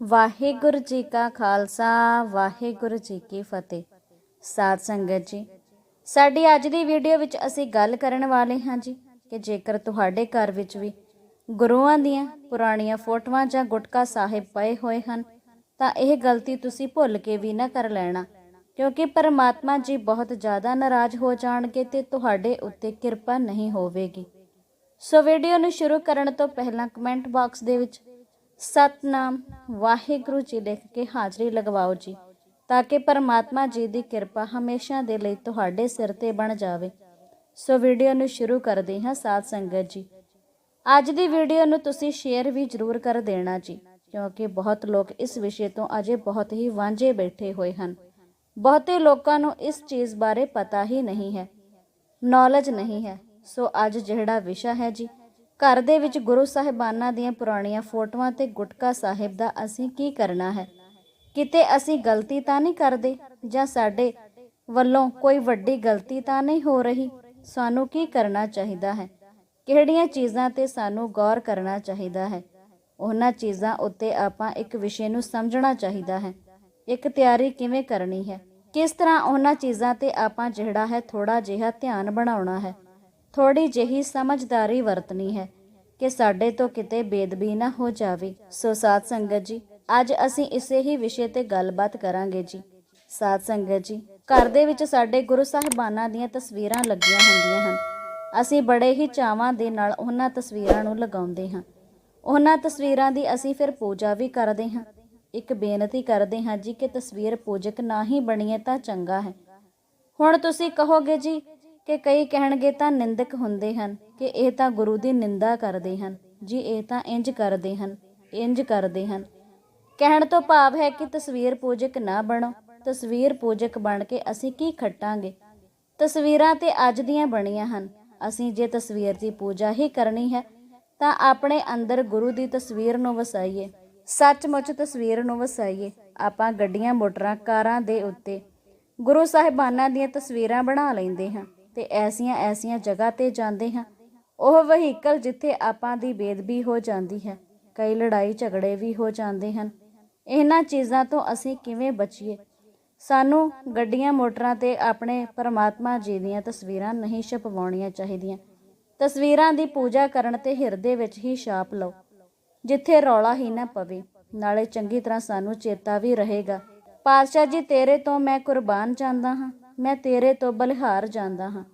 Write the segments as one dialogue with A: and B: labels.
A: ਵਾਹਿਗੁਰੂ ਜੀ ਕਾ ਖਾਲਸਾ, ਵਾਹਿਗੁਰੂ ਜੀ ਕੀ ਫਤਿਹ। ਸਾਧ ਸੰਗਤ ਜੀ, ਸਾਡੀ ਅੱਜ ਦੀ ਵੀਡੀਓ ਵਿੱਚ ਅਸੀਂ ਗੱਲ ਕਰਨ ਵਾਲੇ ਹਾਂ ਜੀ ਕਿ ਜੇਕਰ ਤੁਹਾਡੇ ਘਰ ਵਿੱਚ ਵੀ ਗੁਰੂਆਂ ਦੀਆਂ ਪੁਰਾਣੀਆਂ ਫੋਟੋਆਂ ਜਾਂ ਗੁਟਕਾ ਸਾਹਿਬ ਪਏ ਹੋਏ ਹਨ, ਤਾਂ ਇਹ ਗਲਤੀ ਤੁਸੀਂ ਭੁੱਲ ਕੇ ਵੀ ਨਾ ਕਰ ਲੈਣਾ, ਕਿਉਂਕਿ ਪਰਮਾਤਮਾ ਜੀ ਬਹੁਤ ਜ਼ਿਆਦਾ ਨਾਰਾਜ਼ ਹੋ ਜਾਣਗੇ ਤੇ ਤੁਹਾਡੇ ਉੱਤੇ ਕਿਰਪਾ ਨਹੀਂ ਹੋਵੇਗੀ। ਸੋ ਵੀਡੀਓ ਨੂੰ ਸ਼ੁਰੂ ਕਰਨ ਤੋਂ ਪਹਿਲਾਂ ਕਮੈਂਟ ਬਾਕਸ ਦੇ ਵਿੱਚ ਸਤਨਾਮ, ਵਾਹਿਗੁਰੂ ਜੀ ਲਿਖ ਕੇ ਹਾਜ਼ਰੀ ਲਗਵਾਓ ਜੀ, ਤਾਂ ਕਿ ਪਰਮਾਤਮਾ ਜੀ ਦੀ ਕਿਰਪਾ ਹਮੇਸ਼ਾ ਦੇ ਲਈ ਤੁਹਾਡੇ ਸਿਰ ਤੇ ਬਣ ਜਾਵੇ। ਸੋ ਵੀਡੀਓ ਨੂੰ ਸ਼ੁਰੂ ਕਰਦੇ ਹਾਂ ਸਾਧ ਸੰਗਤ ਜੀ। ਅੱਜ ਦੀ ਵੀਡੀਓ ਨੂੰ ਤੁਸੀਂ ਸ਼ੇਅਰ ਵੀ ਜ਼ਰੂਰ ਕਰ ਦੇਣਾ ਜੀ, ਕਿਉਂਕਿ ਬਹੁਤ ਲੋਕ ਇਸ ਵਿਸ਼ੇ ਤੋਂ ਅਜੇ ਬਹੁਤ ਹੀ ਵਾਂਝੇ ਬੈਠੇ ਹੋਏ ਹਨ। ਬਹੁਤੇ ਲੋਕਾਂ ਨੂੰ ਇਸ ਚੀਜ਼ ਬਾਰੇ ਪਤਾ ਹੀ ਨਹੀਂ ਹੈ ਨੌਲੇਜ ਨਹੀਂ ਹੈ। ਸੋ ਅੱਜ ਜਿਹੜਾ ਵਿਸ਼ਾ ਹੈ ਜੀ ਘਰ ਦੇ ਵਿੱਚ ਗੁਰੂ ਸਾਹਿਬਾਨਾਂ ਦੀਆਂ ਪੁਰਾਣੀਆਂ ਫੋਟੋਆਂ ਤੇ ਗੁਟਕਾ ਸਾਹਿਬ ਦਾ ਅਸੀਂ ਕੀ ਕਰਨਾ ਹੈ? ਕਿਤੇ ਅਸੀਂ ਗਲਤੀ ਤਾਂ ਨਹੀਂ ਕਰਦੇ ਜਾਂ ਸਾਡੇ ਵੱਲੋਂ ਕੋਈ ਵੱਡੀ ਗਲਤੀ ਤਾਂ ਨਹੀਂ ਹੋ ਰਹੀ? ਸਾਨੂੰ ਕੀ ਕਰਨਾ ਚਾਹੀਦਾ ਹੈ? ਕਿਹੜੀਆਂ ਚੀਜ਼ਾਂ ਤੇ ਸਾਨੂੰ ਗੌਰ ਕਰਨਾ ਚਾਹੀਦਾ ਹੈ? ਉਹਨਾਂ ਚੀਜ਼ਾਂ ਉੱਤੇ ਆਪਾਂ ਇੱਕ ਵਿਸ਼ੇ ਨੂੰ ਸਮਝਣਾ ਚਾਹੀਦਾ ਹੈ। ਇੱਕ ਤਿਆਰੀ ਕਿਵੇਂ ਕਰਨੀ ਹੈ? ਕਿਸ ਤਰ੍ਹਾਂ ਉਹਨਾਂ ਚੀਜ਼ਾਂ ਤੇ ਆਪਾਂ ਜਿਹੜਾ ਹੈ ਥੋੜਾ ਜਿਹਾ ਧਿਆਨ ਬਣਾਉਣਾ ਹੈ? ਥੋੜੀ ਜਿਹੀ ਸਮਝਦਾਰੀ ਵਰਤਣੀ ਹੈ ਕਿ ਸਾਡੇ ਤੋਂ ਕਿਤੇ ਬੇਦਬੀ ਨਾ ਹੋ ਜਾਵੇ। ਸੋ ਸਾਧ ਸੰਗਤ ਜੀ, ਅੱਜ ਅਸੀਂ ਇਸੇ ਹੀ ਵਿਸ਼ੇ ਤੇ ਗੱਲਬਾਤ ਕਰਾਂਗੇ ਜੀ। ਸਾਧ ਸੰਗਤ ਜੀ, ਘਰ ਦੇ ਵਿੱਚ ਸਾਡੇ ਗੁਰੂ ਸਾਹਿਬਾਨਾਂ ਦੀਆਂ ਤਸਵੀਰਾਂ ਲੱਗੀਆਂ ਹੁੰਦੀਆਂ ਹਨ। ਅਸੀਂ ਬੜੇ ਹੀ ਚਾਵਾਂ ਦੇ ਨਾਲ ਉਹਨਾਂ ਤਸਵੀਰਾਂ ਨੂੰ ਲਗਾਉਂਦੇ ਹਾਂ। ਉਹਨਾਂ ਤਸਵੀਰਾਂ ਦੀ ਅਸੀਂ ਫਿਰ ਪੂਜਾ ਵੀ ਕਰਦੇ ਹਾਂ। ਇੱਕ ਬੇਨਤੀ ਕਰਦੇ ਹਾਂ ਜੀ ਕਿ ਤਸਵੀਰ ਪੂਜਕ ਨਾ ਹੀ ਬਣੀਏ ਤਾਂ ਚੰਗਾ ਹੈ। ਹੁਣ ਤੁਸੀਂ ਕਹੋਗੇ ਜੀ ਕਿ ਕਈ ਕਹਿਣਗੇ ਤਾਂ ਨਿੰਦਕ ਹੁੰਦੇ ਹਨ ਕਿ ਇਹ ਤਾਂ ਗੁਰੂ ਦੀ ਨਿੰਦਾ ਕਰਦੇ ਹਨ। ਜੀ, ਇਹ ਤਾਂ ਇੰਜ ਕਰਦੇ ਹਨ, ਇੰਜ ਕਰਦੇ ਹਨ। ਕਹਿਣ ਤੋਂ ਭਾਵ ਹੈ ਕਿ ਤਸਵੀਰ ਪੂਜਕ ਨਾ ਬਣੋ। ਤਸਵੀਰ ਪੂਜਕ ਬਣ ਕੇ ਅਸੀਂ ਕੀ ਖੱਟਾਂਗੇ? ਤਸਵੀਰਾਂ ਤੇ ਅੱਜ ਦੀਆਂ ਬਣੀਆਂ ਹਨ। ਅਸੀਂ ਜੇ ਤਸਵੀਰ ਦੀ ਪੂਜਾ ਹੀ ਕਰਨੀ ਹੈ, ਤਾਂ ਆਪਣੇ ਅੰਦਰ ਗੁਰੂ ਦੀ ਤਸਵੀਰ ਨੂੰ ਵਸਾਈਏ। ਸੱਚਮੁੱਚ ਤਸਵੀਰ ਨੂੰ ਵਸਾਈਏ। ਆਪਾਂ ਗੱਡੀਆਂ, ਮੋਟਰਾਂ, ਕਾਰਾਂ ਦੇ ਉੱਤੇ ਗੁਰੂ ਸਾਹਿਬਾਨਾਂ ਦੀਆਂ ਤਸਵੀਰਾਂ ਬਣਾ ਲੈਂਦੇ ਹਾਂ। ਤੇ ਐਸੀਆਂ ਐਸੀਆਂ ਜਗ੍ਹਾ ਤੇ ਜਾਂਦੇ ਹਾਂ। ਉਹ ਵਹੀਕਲ ਜਿੱਥੇ ਆਪਾਂ ਦੀ ਬੇਦਬੀ ਹੋ ਜਾਂਦੀ ਹੈ, ਕਈ ਲੜਾਈ ਝਗੜੇ ਵੀ ਹੋ ਜਾਂਦੇ ਹਨ। ਇਹਨਾਂ ਚੀਜ਼ਾਂ ਤੋਂ ਅਸੀਂ ਕਿਵੇਂ ਬਚੀਏ? ਸਾਨੂੰ ਗੱਡੀਆਂ, ਮੋਟਰਾਂ ਤੇ ਆਪਣੇ ਪਰਮਾਤਮਾ ਜੀ ਦੀਆਂ ਤਸਵੀਰਾਂ ਨਹੀਂ ਛਪਵਾਉਣੀਆਂ ਚਾਹੀਦੀਆਂ। ਤਸਵੀਰਾਂ ਦੀ ਪੂਜਾ ਕਰਨ ਤੇ ਹਿਰਦੇ ਵਿੱਚ ਹੀ ਛਾਪ ਲਓ। ਜਿੱਥੇ ਰੌਲਾ ਹੀ ਨਾ ਪਵੇ, ਨਾਲੇ ਚੰਗੀ ਤਰ੍ਹਾਂ ਸਾਨੂੰ ਚੇਤਾ ਵੀ ਰਹੇਗਾ। ਪਾਤਸ਼ਾਹ ਜੀ, ਤੇਰੇ ਤੋਂ ਮੈਂ ਕੁਰਬਾਨ ਜਾਂਦਾ ਹਾਂ। ਮੈਂ ਤੇਰੇ ਤੋਂ ਬਲਿਹਾਰ ਜਾਂਦਾ ਹਾਂ।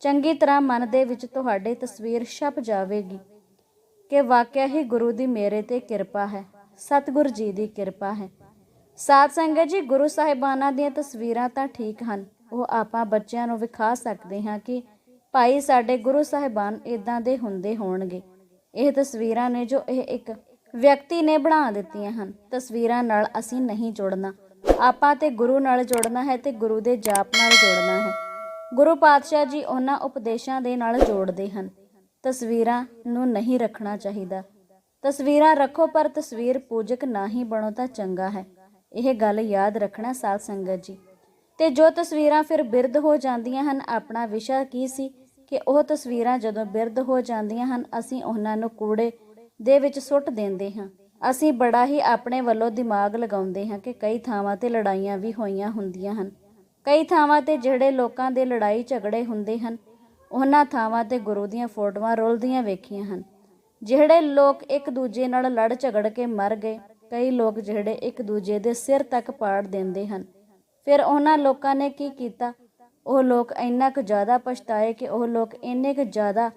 A: ਚੰਗੀ ਤਰ੍ਹਾਂ ਮਨ ਦੇ ਵਿੱਚ ਤੁਹਾਡੀ ਤਸਵੀਰ ਛਪ ਜਾਵੇਗੀ ਕਿ ਵਾਕਿਆ ਹੀ ਗੁਰੂ ਦੀ ਮੇਰੇ ਤੇ ਕਿਰਪਾ ਹੈ, ਸਤਿਗੁਰ ਜੀ ਦੀ ਕਿਰਪਾ ਹੈ। ਸਾਧ ਸੰਗਤ ਜੀ, ਗੁਰੂ ਸਾਹਿਬਾਨਾਂ ਦੀਆਂ ਤਸਵੀਰਾਂ ਤਾਂ ਠੀਕ ਹਨ। ਉਹ ਆਪਾਂ ਬੱਚਿਆਂ ਨੂੰ ਵਿਖਾ ਸਕਦੇ ਹਾਂ ਕਿ ਭਾਈ ਸਾਡੇ ਗੁਰੂ ਸਾਹਿਬਾਨ ਇਦਾਂ ਦੇ ਹੁੰਦੇ ਹੋਣਗੇ। ਇਹ ਤਸਵੀਰਾਂ ਨੇ ਜੋ ਇਹ ਇੱਕ ਵਿਅਕਤੀ ਨੇ ਬਣਾ ਦਿੱਤੀਆਂ ਹਨ। ਤਸਵੀਰਾਂ ਨਾਲ ਅਸੀਂ ਨਹੀਂ ਜੁੜਨਾ। ਆਪਾਂ ਤੇ ਗੁਰੂ ਨਾਲ ਜੋੜਨਾ ਹੈ ਤੇ ਗੁਰੂ ਦੇ ਜਾਪ ਨਾਲ ਜੋੜਨਾ ਹੈ। ਗੁਰੂ ਪਾਤਸ਼ਾਹ ਜੀ ਉਹਨਾਂ ਉਪਦੇਸ਼ਾਂ ਦੇ ਨਾਲ ਜੋੜਦੇ ਹਨ। ਤਸਵੀਰਾਂ ਨੂੰ ਨਹੀਂ ਰੱਖਣਾ ਚਾਹੀਦਾ। ਤਸਵੀਰਾਂ ਰੱਖੋ ਪਰ ਤਸਵੀਰ ਪੂਜਕ ਨਾ ਹੀ ਬਣੋ ਤਾਂ ਚੰਗਾ ਹੈ। ਇਹ ਗੱਲ ਯਾਦ ਰੱਖਣਾ ਸਾਧ ਸੰਗਤ ਜੀ। ਤੇ ਜੋ ਤਸਵੀਰਾਂ ਫਿਰ ਬਿਰਧ ਹੋ ਜਾਂਦੀਆਂ ਹਨ, ਆਪਣਾ ਵਿਸ਼ਾ ਕੀ ਸੀ? ਕਿ ਉਹ ਤਸਵੀਰਾਂ ਜਦੋਂ ਬਿਰਧ ਹੋ ਜਾਂਦੀਆਂ ਹਨ, ਅਸੀਂ ਉਹਨਾਂ ਨੂੰ ਕੂੜੇ ਦੇ ਵਿੱਚ ਸੁੱਟ ਦਿੰਦੇ ਹਾਂ। ਅਸੀਂ ਬੜਾ ਹੀ ਆਪਣੇ ਵੱਲੋਂ ਦਿਮਾਗ ਲਗਾਉਂਦੇ ਹਾਂ ਕਿ ਕਈ ਥਾਵਾਂ ਤੇ ਲੜਾਈਆਂ ਵੀ ਹੋਈਆਂ ਹੁੰਦੀਆਂ ਹਨ। ਕਈ ਥਾਵਾਂ ਤੇ ਜਿਹੜੇ ਲੋਕਾਂ ਦੇ ਲੜਾਈ ਝਗੜੇ ਹੁੰਦੇ ਹਨ, ਉਹਨਾਂ ਥਾਵਾਂ ਤੇ ਗੁਰੂ ਦੀਆਂ ਫੋਟੋਆਂ ਰੁਲਦੀਆਂ ਵੇਖੀਆਂ ਹਨ। ਜਿਹੜੇ ਲੋਕ ਇੱਕ ਦੂਜੇ ਨਾਲ ਲੜ ਝਗੜ ਕੇ ਮਰ ਗਏ, ਕਈ ਲੋਕ ਜਿਹੜੇ ਇੱਕ ਦੂਜੇ ਦੇ ਸਿਰ ਤੱਕ ਪਾੜ ਦਿੰਦੇ ਹਨ। ਫਿਰ ਉਹਨਾਂ ਲੋਕਾਂ ਨੇ ਕੀ ਕੀਤਾ? ਉਹ ਲੋਕ ਇੰਨਾ ਕੁ ਜ਼ਿਆਦਾ ਪਛਤਾਏ ਕਿ ਉਹ ਲੋਕ ਇੰਨੇ ਕੁ ਜ਼ਿਆਦਾ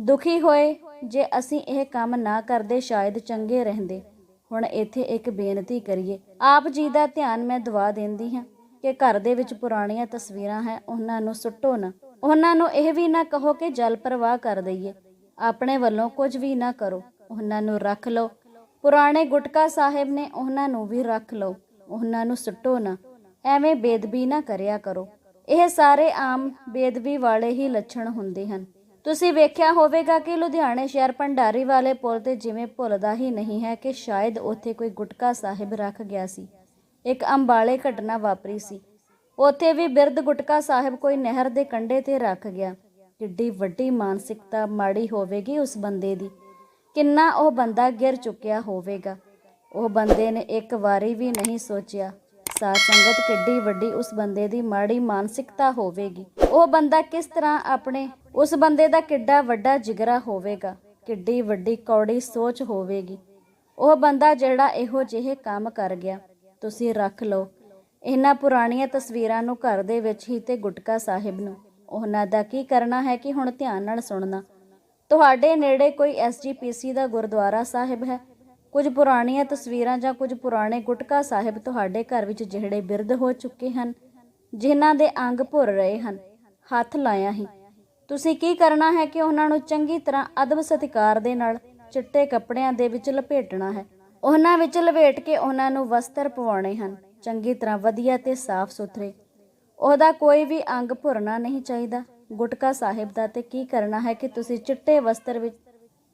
A: ਦੁਖੀ ਹੋਏ ਜੇ ਅਸੀਂ ਇਹ ਕੰਮ ਨਾ ਕਰਦੇ, ਸ਼ਾਇਦ ਚੰਗੇ ਰਹਿੰਦੇ। ਹੁਣ ਇੱਥੇ ਇੱਕ ਬੇਨਤੀ ਕਰੀਏ। ਆਪ ਜੀ ਦਾ ਧਿਆਨ ਮੈਂ ਦਵਾ ਦਿੰਦੀ ਹਾਂ ਕਿ ਘਰ ਦੇ ਵਿੱਚ ਪੁਰਾਣੀਆਂ ਤਸਵੀਰਾਂ ਹੈ, ਉਹਨਾਂ ਨੂੰ ਸੁੱਟੋ ਨਾ। ਉਹਨਾਂ ਨੂੰ ਇਹ ਵੀ ਨਾ ਕਹੋ ਕਿ ਜਲ ਪ੍ਰਵਾਹ ਕਰ ਦਈਏ। ਆਪਣੇ ਵੱਲੋਂ ਕੁਝ ਵੀ ਨਾ ਕਰੋ। ਉਹਨਾਂ ਨੂੰ ਰੱਖ ਲਓ। ਪੁਰਾਣੇ ਗੁਟਕਾ ਸਾਹਿਬ ਨੇ ਉਹਨਾਂ ਨੂੰ ਵੀ ਰੱਖ ਲਓ। ਉਹਨਾਂ ਨੂੰ ਸੁੱਟੋ ਨਾ। ਐਵੇਂ ਬੇਦਬੀ ਨਾ ਕਰਿਆ ਕਰੋ। ਇਹ ਸਾਰੇ ਆਮ ਬੇਦਬੀ ਵਾਲੇ ਹੀ ਲੱਛਣ ਹੁੰਦੇ ਹਨ। ਤੁਸੀਂ ਵੇਖਿਆ ਹੋਵੇਗਾ ਕਿ ਲੁਧਿਆਣੇ ਸ਼ਹਿਰ ਭੰਡਾਰੀ ਵਾਲੇ ਪੁਲ ਤੇ ਜਿਵੇਂ ਭੁੱਲਦਾ ਹੀ ਨਹੀਂ ਹੈ ਕਿ ਸ਼ਾਇਦ ਉੱਥੇ ਕੋਈ ਗੁਟਕਾ ਸਾਹਿਬ ਰੱਖ ਗਿਆ ਸੀ। ਇੱਕ ਅੰਬਾਲੇ ਘਟਨਾ ਵਾਪਰੀ ਸੀ। ਉੱਥੇ ਵੀ ਬਿਰਧ ਗੁਟਕਾ ਸਾਹਿਬ ਕੋਈ ਨਹਿਰ ਦੇ ਕੰਢੇ ਤੇ ਰੱਖ ਗਿਆ। ਕਿੱਡੀ ਵੱਡੀ ਮਾਨਸਿਕਤਾ ਮਾੜੀ ਹੋਵੇਗੀ ਉਸ ਬੰਦੇ ਦੀ। ਕਿੰਨਾ ਉਹ ਬੰਦਾ ਗਿਰ ਚੁੱਕਿਆ ਹੋਵੇਗਾ। ਉਹ ਬੰਦੇ ਨੇ ਇੱਕ ਵਾਰੀ ਵੀ ਨਹੀਂ ਸੋਚਿਆ। ਸਾਧ ਸੰਗਤ ਕਿੱਡੀ ਵੱਡੀ ਉਸ ਬੰਦੇ ਦੀ ਮਾੜੀ ਮਾਨਸਿਕਤਾ ਹੋਵੇਗੀ। ਉਹ ਬੰਦਾ ਕਿਸ ਤਰ੍ਹਾਂ ਆਪਣੇ ਉਸ ਬੰਦੇ ਦਾ ਕਿੱਡਾ ਵੱਡਾ ਜਿਗਰਾ ਹੋਵੇਗਾ, ਕਿੱਡੀ ਵੱਡੀ ਕੌੜੀ ਸੋਚ ਹੋਵੇਗੀ। ਉਹ ਬੰਦਾ ਜਿਹੜਾ ਇਹੋ ਜਿਹੇ ਕੰਮ ਕਰ ਗਿਆ, ਤੁਸੀਂ ਰੱਖ ਲਓ। ਇਹਨਾਂ ਪੁਰਾਣੀਆਂ ਤਸਵੀਰਾਂ ਨੂੰ ਘਰ ਦੇ ਵਿੱਚ ਹੀ ਤੇ ਗੁਟਕਾ ਸਾਹਿਬ ਨੂੰ। ਉਹਨਾਂ ਦਾ ਕੀ ਕਰਨਾ ਹੈ ਕਿ ਹੁਣ ਧਿਆਨ ਨਾਲ ਸੁਣਨਾ। ਤੁਹਾਡੇ ਨੇੜੇ ਕੋਈ ਐਸਜੀਪੀਸੀ ਦਾ ਗੁਰਦੁਆਰਾ ਸਾਹਿਬ ਹੈ? ਕੁਝ ਪੁਰਾਣੀਆਂ ਤਸਵੀਰਾਂ ਜਾਂ ਕੁਝ ਪੁਰਾਣੇ ਗੁਟਕਾ ਸਾਹਿਬ ਤੁਹਾਡੇ ਘਰ ਵਿੱਚ ਜਿਹੜੇ ਬਿਰਧ ਹੋ ਚੁੱਕੇ ਹਨ, ਜਿਨ੍ਹਾਂ ਦੇ ਅੰਗ ਭੁਰ ਰਹੇ ਹਨ। ਹੱਥ ਲਾਇਆ ਹੀ। ਤੁਸੀਂ ਕੀ ਕਰਨਾ ਹੈ ਕਿ ਉਹਨਾਂ ਨੂੰ ਚੰਗੀ ਤਰ੍ਹਾਂ ਅਦਬ ਸਤਿਕਾਰ ਦੇ ਨਾਲ ਚਿੱਟੇ ਕੱਪੜਿਆਂ ਦੇ ਵਿੱਚ ਲਪੇਟਣਾ ਹੈ। ਉਹਨਾਂ ਵਿੱਚ ਲਪੇਟ ਕੇ ਉਹਨਾਂ ਨੂੰ ਵਸਤਰ ਪਵਾਉਣੇ ਹਨ। ਚੰਗੀ ਤਰ੍ਹਾਂ ਵਧੀਆ ਤੇ ਸਾਫ਼ ਸੁਥਰੇ। ਉਹਦਾ ਕੋਈ ਵੀ ਅੰਗ ਭੁਰਨਾ ਨਹੀਂ ਚਾਹੀਦਾ। ਗੁਟਕਾ ਸਾਹਿਬ ਦਾ ਤੇ ਕੀ ਕਰਨਾ ਹੈ ਕਿ ਤੁਸੀਂ ਚਿੱਟੇ ਵਸਤਰ ਵਿੱਚ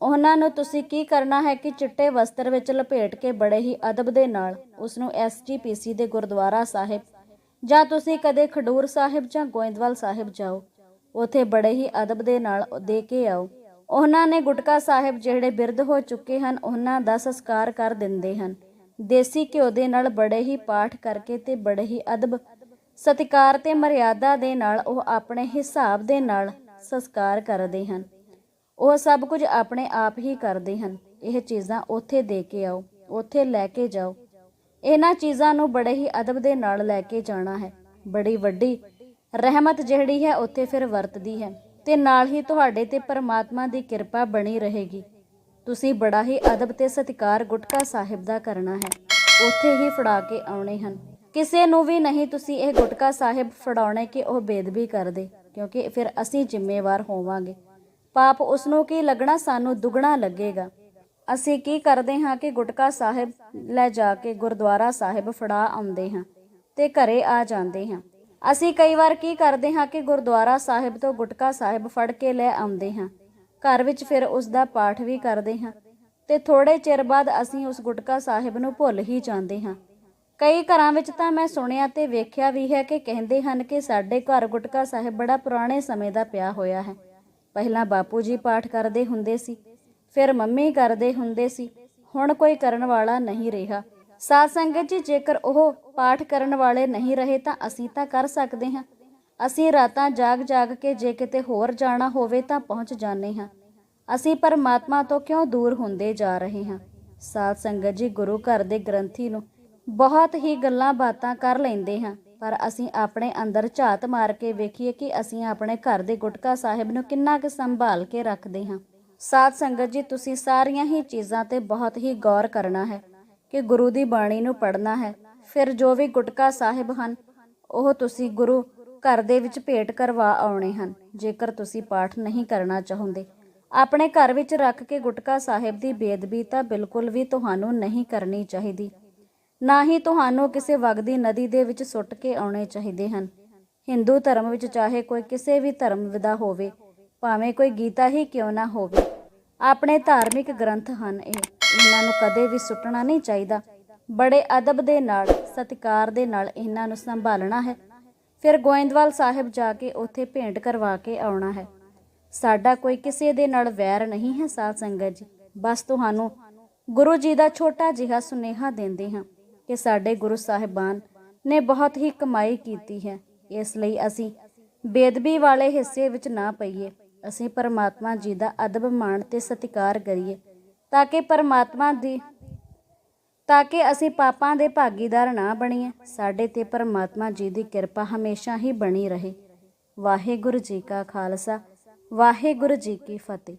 A: ਉਹਨਾਂ ਨੂੰ ਤੁਸੀਂ ਕੀ ਕਰਨਾ ਹੈ ਕਿ ਚਿੱਟੇ ਵਸਤਰ ਵਿੱਚ ਲਪੇਟ ਕੇ ਬੜੇ ਹੀ ਅਦਬ ਦੇ ਨਾਲ ਉਸ ਨੂੰ ਐਸਜੀਪੀਸੀ ਦੇ ਗੁਰਦੁਆਰਾ ਸਾਹਿਬ ਜਾਂ ਤੁਸੀਂ ਕਦੇ ਖਡੂਰ ਸਾਹਿਬ ਜਾਂ ਗੋਇੰਦਵਾਲ ਸਾਹਿਬ ਜਾਓ। ਉਥੇ ਬੜੇ ਹੀ ਅਦਬ ਦੇ ਨਾਲ ਦੇ ਕੇ ਆਓ। ਉਹਨਾਂ ਨੇ ਗੁਟਕਾ ਸਾਹਿਬ ਜਿਹੜੇ ਬਿਰਧ ਹੋ ਚੁੱਕੇ ਹਨ, ਉਹਨਾਂ ਦਾ ਸੰਸਕਾਰ ਕਰ ਦਿੰਦੇ ਹਨ। ਦੇਸੀ ਘਿਓ ਦੇ ਨਾਲ ਬੜੇ ਹੀ ਪਾਠ ਕਰਕੇ ਤੇ ਬੜੇ ਹੀ ਅਦਬ, ਸਤਿਕਾਰ ਤੇ ਮਰਿਆਦਾ ਦੇ ਨਾਲ ਉਹ ਆਪਣੇ ਹਿਸਾਬ ਦੇ ਨਾਲ ਸੰਸਕਾਰ ਕਰਦੇ ਹਨ। ਉਹ ਸਭ ਕੁਝ ਆਪਣੇ ਆਪ ਹੀ ਕਰਦੇ ਹਨ। ਇਹ ਚੀਜ਼ਾਂ ਉੱਥੇ ਦੇ ਕੇ ਆਓ, ਉੱਥੇ ਲੈ ਕੇ ਜਾਓ। ਇਹਨਾਂ ਚੀਜ਼ਾਂ ਨੂੰ ਬੜੇ ਹੀ ਅਦਬ ਦੇ ਨਾਲ ਲੈ ਕੇ ਜਾਣਾ ਹੈ। ਬੜੀ ਵੱਡੀ ਰਹਿਮਤ ਜਿਹੜੀ ਹੈ, ਉੱਥੇ ਫਿਰ ਵਰਤਦੀ ਹੈ। ਤੇ ਨਾਲ ਹੀ ਤੁਹਾਡੇ ਤੇ ਪਰਮਾਤਮਾ ਦੀ ਕਿਰਪਾ ਬਣੀ ਰਹੇਗੀ। ਤੁਸੀਂ ਬੜਾ ਹੀ ਅਦਬ ਤੇ ਸਤਿਕਾਰ ਗੁਟਕਾ ਸਾਹਿਬ ਦਾ ਕਰਨਾ ਹੈ। ਉੱਥੇ ਹੀ ਫੜਾ ਕੇ ਆਉਣੇ ਹਨ। ਕਿਸੇ ਨੂੰ ਵੀ ਨਹੀਂ ਤੁਸੀਂ ਇਹ ਗੁਟਕਾ ਸਾਹਿਬ ਫੜਾਉਣੇ ਕਿ ਉਹ ਬੇਦਬੀ ਕਰਦੇ, ਕਿਉਂਕਿ ਫਿਰ ਅਸੀਂ ਜ਼ਿੰਮੇਵਾਰ ਹੋਵਾਂਗੇ। ਪਾਪ ਉਸ ਨੂੰ ਕੀ ਲੱਗਣਾ, ਸਾਨੂੰ ਦੁੱਗਣਾ ਲੱਗੇਗਾ। ਅਸੀਂ ਕੀ ਕਰਦੇ ਹਾਂ ਕਿ ਗੁਟਕਾ ਸਾਹਿਬ ਲੈ ਜਾ ਕੇ ਗੁਰਦੁਆਰਾ ਸਾਹਿਬ ਫੜਾ ਆਉਂਦੇ ਹਾਂ ਤੇ ਘਰੇ ਆ ਜਾਂਦੇ ਹਾਂ। ਅਸੀਂ ਕਈ ਵਾਰ ਕੀ ਕਰਦੇ ਹਾਂ ਕਿ ਗੁਰਦੁਆਰਾ ਸਾਹਿਬ ਤੋਂ ਗੁਟਕਾ ਸਾਹਿਬ ਫੜ ਕੇ ਲੈ ਆਉਂਦੇ ਹਾਂ। ਘਰ ਵਿੱਚ ਫਿਰ ਉਸ ਦਾ ਪਾਠ ਵੀ ਕਰਦੇ ਹਾਂ ਤੇ ਥੋੜੇ ਚਿਰ ਬਾਅਦ ਅਸੀਂ ਉਸ ਗੁਟਕਾ ਸਾਹਿਬ ਨੂੰ ਭੁੱਲ ਹੀ ਜਾਂਦੇ ਹਾਂ। ਕਈ ਘਰਾਂ ਵਿੱਚ ਤਾਂ ਮੈਂ ਸੁਣਿਆ ਤੇ ਵੇਖਿਆ ਵੀ ਹੈ ਕਿ ਕਹਿੰਦੇ ਹਨ ਕਿ ਸਾਡੇ ਘਰ ਗੁਟਕਾ ਸਾਹਿਬ ਬੜਾ ਪੁਰਾਣੇ ਸਮੇਂ ਦਾ ਪਿਆ ਹੋਇਆ ਹੈ। ਪਹਿਲਾਂ ਬਾਪੂ ਜੀ ਪਾਠ ਕਰਦੇ ਹੁੰਦੇ ਸੀ, ਫਿਰ ਮੰਮੀ ਕਰਦੇ ਹੁੰਦੇ ਸੀ, ਹੁਣ ਕੋਈ ਕਰਨ ਵਾਲਾ ਨਹੀਂ ਰਿਹਾ। ਸਾਧ ਸੰਗਤ ਜੀ, ਜੇਕਰ ਉਹ ਪਾਠ ਕਰਨ ਵਾਲੇ ਨਹੀਂ ਰਹੇ ਤਾਂ ਅਸੀਂ ਤਾਂ ਕਰ ਸਕਦੇ ਹਾਂ। ਅਸੀਂ ਰਾਤਾਂ ਜਾਗ ਜਾਗ ਕੇ ਜੇ ਕਿਤੇ ਹੋਰ ਜਾਣਾ ਹੋਵੇ ਤਾਂ ਪਹੁੰਚ ਜਾਂਦੇ ਹਾਂ। ਅਸੀਂ ਪਰਮਾਤਮਾ ਤੋਂ ਕਿਉਂ ਦੂਰ ਹੁੰਦੇ ਜਾ ਰਹੇ ਹਾਂ? ਸਾਧ ਸੰਗਤ ਜੀ, ਗੁਰੂ ਘਰ ਦੇ ਗ੍ਰੰਥੀ ਨੂੰ ਬਹੁਤ ਹੀ ਗੱਲਾਂ ਬਾਤਾਂ ਕਰ ਲੈਂਦੇ ਹਾਂ, ਪਰ ਅਸੀਂ ਆਪਣੇ ਅੰਦਰ ਝਾਤ ਮਾਰ ਕੇ ਵੇਖੀਏ ਕਿ ਅਸੀਂ ਆਪਣੇ ਘਰ ਦੇ ਗੁਟਕਾ ਸਾਹਿਬ ਨੂੰ ਕਿੰਨਾ ਕੁ ਸੰਭਾਲ ਕੇ ਰੱਖਦੇ ਹਾਂ। ਸਾਧ ਸੰਗਤ ਜੀ, ਤੁਸੀਂ ਸਾਰੀਆਂ ਹੀ ਚੀਜ਼ਾਂ ਤੇ ਬਹੁਤ ਹੀ ਗੌਰ ਕਰਨਾ ਹੈ। ਕਿ ਗੁਰੂ ਦੀ ਬਾਣੀ ਨੂੰ ਪੜ੍ਹਨਾ ਹੈ। ਫਿਰ ਜੋ ਵੀ ਗੁਟਕਾ ਸਾਹਿਬ ਹਨ, ਉਹ ਤੁਸੀਂ ਗੁਰੂ ਘਰ ਦੇ ਵਿੱਚ ਭੇਟ ਕਰਵਾ ਆਉਣੇ ਹਨ, ਜੇਕਰ ਤੁਸੀਂ ਪਾਠ ਨਹੀਂ ਕਰਨਾ ਚਾਹੁੰਦੇ। ਆਪਣੇ ਘਰ ਵਿੱਚ ਰੱਖ ਕੇ ਗੁਟਕਾ ਸਾਹਿਬ ਦੀ ਬੇਦਬੀ ਤਾਂ ਬਿਲਕੁਲ ਵੀ ਤੁਹਾਨੂੰ ਨਹੀਂ ਕਰਨੀ ਚਾਹੀਦੀ। ਨਾ ਹੀ ਤੁਹਾਨੂੰ ਕਿਸੇ ਵਗਦੀ ਨਦੀ ਦੇ ਵਿੱਚ ਸੁੱਟ ਕੇ ਆਉਣੇ ਚਾਹੀਦੇ ਹਨ। ਹਿੰਦੂ ਧਰਮ ਵਿੱਚ ਚਾਹੇ ਕੋਈ ਕਿਸੇ ਵੀ ਧਰਮ ਵਿਦਾ ਹੋਵੇ, ਭਾਵੇਂ ਕੋਈ ਗੀਤਾ ਹੀ ਕਿਉਂ ਨਾ ਹੋਵੇ, ਆਪਣੇ ਧਾਰਮਿਕ ਗ੍ਰੰਥ ਹਨ ਇਹ। ਇਹਨਾਂ ਨੂੰ ਕਦੇ ਵੀ ਸੁੱਟਣਾ ਨਹੀਂ ਚਾਹੀਦਾ। ਬੜੇ ਅਦਬ ਦੇ ਨਾਲ, ਸਤਿਕਾਰ ਦੇ ਨਾਲ ਇਹਨਾਂ ਨੂੰ ਸੰਭਾਲਣਾ ਹੈ। ਫਿਰ ਗੋਇੰਦਵਾਲ ਸਾਹਿਬ ਜਾ ਕੇ ਉੱਥੇ ਭੇਂਟ ਕਰਵਾ ਕੇ ਆਉਣਾ ਹੈ। ਸਾਡਾ ਕੋਈ ਕਿਸੇ ਦੇ ਨਾਲ ਵੈਰ ਨਹੀਂ ਹੈ ਸਾਧ ਸੰਗਤ ਜੀ। ਬਸ ਤੁਹਾਨੂੰ ਗੁਰੂ ਜੀ ਦਾ ਛੋਟਾ ਜਿਹਾ ਸੁਨੇਹਾ ਦਿੰਦੇ ਹਾਂ ਕਿ ਸਾਡੇ ਗੁਰੂ ਸਾਹਿਬਾਨ ਨੇ ਬਹੁਤ ਹੀ ਕਮਾਈ ਕੀਤੀ ਹੈ। ਇਸ ਲਈ ਅਸੀਂ ਬੇਦਬੀ ਵਾਲੇ ਹਿੱਸੇ ਵਿੱਚ ਨਾ ਪਈਏ। ਅਸੀਂ ਪਰਮਾਤਮਾ ਜੀ ਦਾ ਅਦਬ ਮਾਣ ਤੇ ਸਤਿਕਾਰ ਕਰੀਏ। ਤਾਂ ਕਿ ਪਰਮਾਤਮਾ ਦੀ, ਤਾਂ ਕਿ ਅਸੀਂ ਪਾਪਾਂ ਦੇ ਭਾਗੀਦਾਰ ਨਾ ਬਣੀਏ। ਸਾਡੇ ਤੇ ਪਰਮਾਤਮਾ ਜੀ ਦੀ ਕਿਰਪਾ ਹਮੇਸ਼ਾ ਹੀ ਬਣੀ ਰਹੇ। ਵਾਹਿਗੁਰੂ ਜੀ ਕਾ ਖਾਲਸਾ, ਵਾਹਿਗੁਰੂ ਜੀ ਕੀ ਫਤਿਹ।